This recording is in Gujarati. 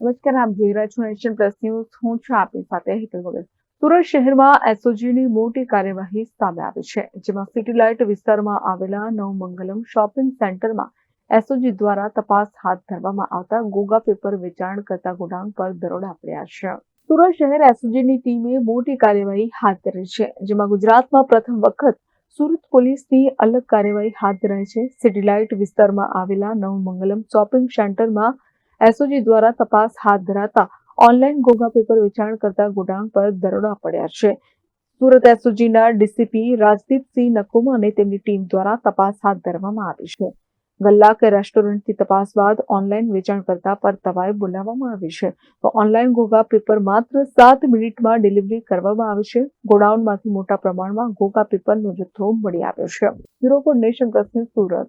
નમસ્કાર, આપ જોઈ રહ્યા છો નેશન પ્લસ ન્યૂઝ હું છું આપની સાથે હેતલ વગર સુરત શહેરમાં એસઓજીની મોટી કાર્યવાહી સામે આવી છે, જેમાં સિટી લાઇટ વિસ્તારમાં આવેલા નવમંગલમ શોપિંગ સેન્ટરમાં એસઓજી દ્વારા તપાસ હાથ ધરવામાં આવતા ગોગા પેપર વેચાણ કરતા ગોડાઉન પર દરોડા પડ્યા છે. સુરત શહેર એસઓજીની ટીમે મોટી કાર્યવાહી હાથ ધરી છે, જેમાં ગુજરાતમાં પ્રથમ વખત સુરત પોલીસની અલગ કાર્યવાહી હાથ ધરાઈ છે. સિટી લાઇટ વિસ્તારમાં આવેલા નવમંગલમ શોપિંગ સેન્ટરમાં એસઓજી દ્વારા તપાસ હાથ ધરાતા ઓનલાઈન ઘોઘા પેપર વેચાણ કરતા ગોડાઉન પર દરોડા પડ્યા છે. સુરત એસઓજીના ડીસીપી રાજદીપસિંહ નકુમા અને તેમની ટીમ દ્વારા તપાસ હાથ ધરવામાં આવી છે. ગલ્લાક કે રેસ્ટોરન્ટની તપાસ બાદ ઓનલાઈન વેચાણ કરતા પર તવાઈ બોલાવવામાં આવી છે. તો ઓનલાઈન ગોગા પેપર માત્ર સાત મિનિટમાં ડિલિવરી કરવામાં આવે છે. ગોડાઉનમાંથી મોટા પ્રમાણમાં ગોગા પેપરનો જથ્થો મળી આવ્યો છે. Bureau for nation Surat.